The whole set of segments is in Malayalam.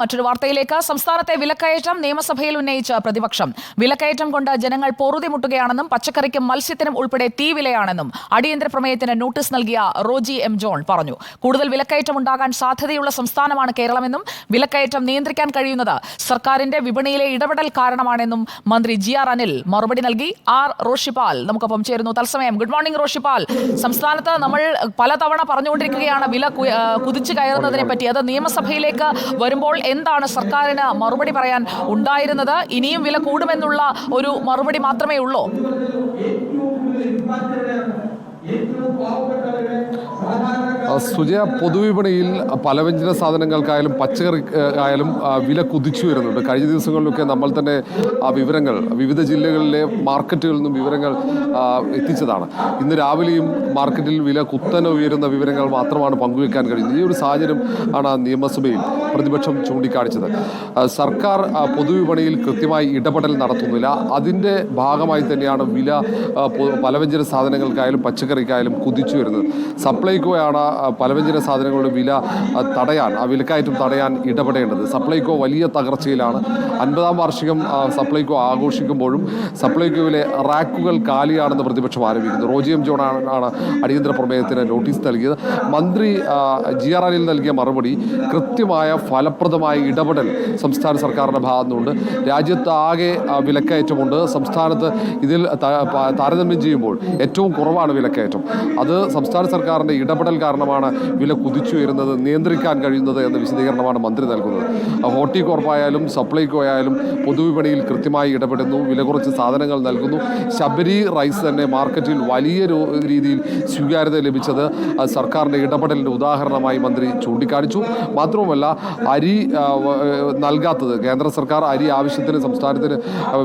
മറ്റൊരു വാർത്തയിലേക്ക്. സംസ്ഥാനത്തെ വിലക്കയറ്റം നിയമസഭയിൽ ഉന്നയിച്ച പ്രതിപക്ഷം. വിലക്കയറ്റം കൊണ്ട് ജനങ്ങൾ പൊറുതിമുട്ടുകയാണെന്നും പച്ചക്കറിക്കും മത്സ്യത്തിനും ഉൾപ്പെടെ തീവിലയാണെന്നും അടിയന്തര പ്രമേയത്തിന് നോട്ടീസ് നൽകിയ റോജി എം ജോൺ പറഞ്ഞു. കൂടുതൽ വിലക്കയറ്റം ഉണ്ടാകാൻ സാധ്യതയുള്ള സംസ്ഥാനമാണ് കേരളമെന്നും വിലക്കയറ്റം നിയന്ത്രിക്കാൻ കഴിയുന്നത് സർക്കാരിന്റെ വിപണിയിലെ ഇടപെടൽ കാരണമാണെന്നും മന്ത്രി ജി ആർ അനിൽ മറുപടി നൽകി. ആർ റോഷിപാൽ നമുക്കൊപ്പം ചേരുന്നു. തത്സമയം ഗുഡ് മോർണിംഗ് റോഷിപാൽ. സംസ്ഥാനത്ത് നമ്മൾ പലതവണ പറഞ്ഞുകൊണ്ടിരിക്കുകയാണ് വില കുതിച്ചു കയറുന്നതിനെ പറ്റി അത് നിയമസഭയിലേക്ക് വരുമ്പോൾ എന്താണ് സർക്കാരിന് മറുപടി പറയാൻ ഉണ്ടായിരുന്നത്? ഇനിയും വില കൂടുമെന്നുള്ള ഒരു മറുപടി മാത്രമേ ഉള്ളൂ. സുജയ പൊതുവിപണിയിൽ പലവ്യഞ്ജന സാധനങ്ങൾക്കായാലും പച്ചക്കറി ആയാലും വില കുതിച്ചു വരുന്നുണ്ട്. കഴിഞ്ഞ ദിവസങ്ങളിലൊക്കെ നമ്മൾ തന്നെ ആ വിവരങ്ങൾ വിവിധ ജില്ലകളിലെ മാർക്കറ്റുകളിൽ നിന്നും വിവരങ്ങൾ എത്തിച്ചതാണ്. ഇന്ന് രാവിലെയും മാർക്കറ്റിൽ വില കുത്തനെ ഉയരുന്ന വിവരങ്ങൾ മാത്രമാണ് പങ്കുവെക്കാൻ കഴിയുന്നത്. ഈ ഒരു സാഹചര്യം ആണ് നിയമസഭയിൽ പ്രതിപക്ഷം ചൂണ്ടിക്കാണിച്ചത്. സർക്കാർ പൊതുവിപണിയിൽ കൃത്യമായി ഇടപെടൽ നടത്തുന്നില്ല. അതിന്റെ ഭാഗമായി തന്നെയാണ് വില പലവ്യഞ്ജന സാധനങ്ങൾക്കായാലും പച്ചക്കറിക്കായാലും കുതിച്ചു വരുന്നത്. സപ്ലൈകോയാണ് പലവ്യഞ്ജന സാധനങ്ങളുടെ വില തടയാൻ ആ വിലക്കയറ്റം തടയാൻ ഇടപെടേണ്ടത്. സപ്ലൈകോ വലിയ തകർച്ചയിലാണ്. അൻപതാം വാർഷികം സപ്ലൈകോ ആഘോഷിക്കുമ്പോഴും സപ്ലൈകോയിലെ റാക്കുകൾ കാലിയാണെന്ന് പ്രതിപക്ഷം ആരോപിക്കുന്നു. റോജി എം ജോൺ അടിയന്തര പ്രമേയത്തിന് നോട്ടീസ് നൽകിയത്. മന്ത്രി ജി ആർ അനിൽ നൽകിയ മറുപടി കൃത്യമായ ഫലപ്രദമായ ഇടപെടൽ സംസ്ഥാന സർക്കാരിന്റെ ഭാഗത്തുനിന്നുണ്ട്. രാജ്യത്ത് ആകെ ആ, വിലക്കയറ്റമുണ്ട്. സംസ്ഥാനത്ത് ഇതിൽ താരതമ്യം ചെയ്യുമ്പോൾ ഏറ്റവും കുറവാണ് വിലക്കയറ്റം. അത് സംസ്ഥാന സർക്കാരിന്റെ ഇടപെടൽ കാരണമാണ് വില കുതിച്ചുയരുന്നത് നിയന്ത്രിക്കാൻ കഴിയുന്നത് എന്ന വിശദീകരണമാണ് മന്ത്രി നൽകുന്നത്. ആ, ഹോർട്ടികോർപ്പ് ആയാലും സപ്ലൈകോ ആയാലും പൊതുവിപണിയിൽ കൃത്യമായി ഇടപെടുന്നു വില കുറച്ച് സാധനങ്ങൾ നൽകുന്നു. ശബരി റൈസ് തന്നെ മാർക്കറ്റിൽ വലിയ രീതിയിൽ സ്വീകാര്യത ലഭിച്ചത് സർക്കാരിന്റെ ഇടപെടലിന്റെ ഉദാഹരണമായി മന്ത്രി ചൂണ്ടിക്കാണിച്ചു. മാത്രവുമല്ല അരി നൽകാത്തത്. കേന്ദ്ര സർക്കാർ അരി ആവശ്യത്തിന് സംസ്ഥാനത്തിന്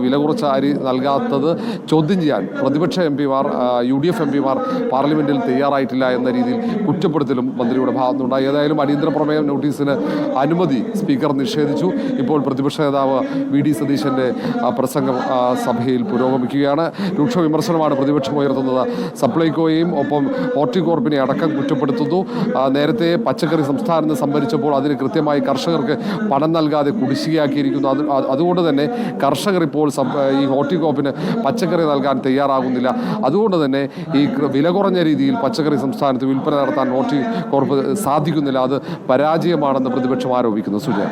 വില കുറച്ച അരി നൽകാത്തത് ചോദ്യം ചെയ്യാൻ പ്രതിപക്ഷ എം പിമാർ യു ഡി എഫ് എം പിമാർ പാർലമെന്റിൽ തയ്യാറായിട്ടില്ല എന്ന രീതിയിൽ കുറ്റപ്പെടുത്തലും മന്ത്രിയുടെ ഭാഗത്തുണ്ടായി ഏതായാലും അടിയന്തര പ്രമേയം നോട്ടീസിന് അനുമതി സ്പീക്കർ നിഷേധിച്ചു. ഇപ്പോൾ പ്രതിപക്ഷ നേതാവ് വി ഡി സതീശന്റെ പ്രസംഗം സഭയിൽ പുരോഗമിക്കുകയാണ്. രൂക്ഷ വിമർശനമാണ് പ്രതിപക്ഷം ഉയർത്തുന്നത്. സപ്ലൈകോയെയും ഒപ്പം ഹോർട്ടികോർപ്പിനെ അടക്കം കുറ്റപ്പെടുത്തുന്നു. നേരത്തെ പച്ചക്കറി സംസ്ഥാനത്ത് സംഭരിച്ചപ്പോൾ അതിന് കൃത്യമായി കർഷകർക്ക് പണം നൽകാതെ കുടിശ്ശികയാക്കിയിരിക്കുന്നു. അത് അതുകൊണ്ട് തന്നെ കർഷകർ ഇപ്പോൾ ഈ ഹോട്ടിക്കോപ്പിന് പച്ചക്കറി നൽകാൻ തയ്യാറാകുന്നില്ല. അതുകൊണ്ട് തന്നെ ഈ വില കുറഞ്ഞ രീതിയിൽ പച്ചക്കറി സംസ്ഥാനത്ത് വിൽപ്പന നടത്താൻ ഹോർട്ടികോർപ്പ് സാധിക്കുന്നില്ല. അത് പരാജയമാണെന്ന് പ്രതിപക്ഷം ആരോപിക്കുന്നു. സുജയ.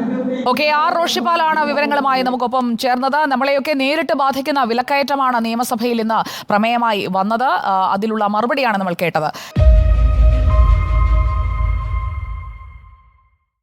ഓക്കെ ആർ റോഷിപ്പാലാണ് വിവരങ്ങളുമായി നമുക്കൊപ്പം ചേർന്നത്. നമ്മളെയൊക്കെ നേരിട്ട് ബാധിക്കുന്ന വിലക്കയറ്റമാണ് നിയമസഭയിൽ ഇന്ന് പ്രമേയമായി വന്നത്. അതിലുള്ള മറുപടിയാണ് നമ്മൾ കേട്ടത്.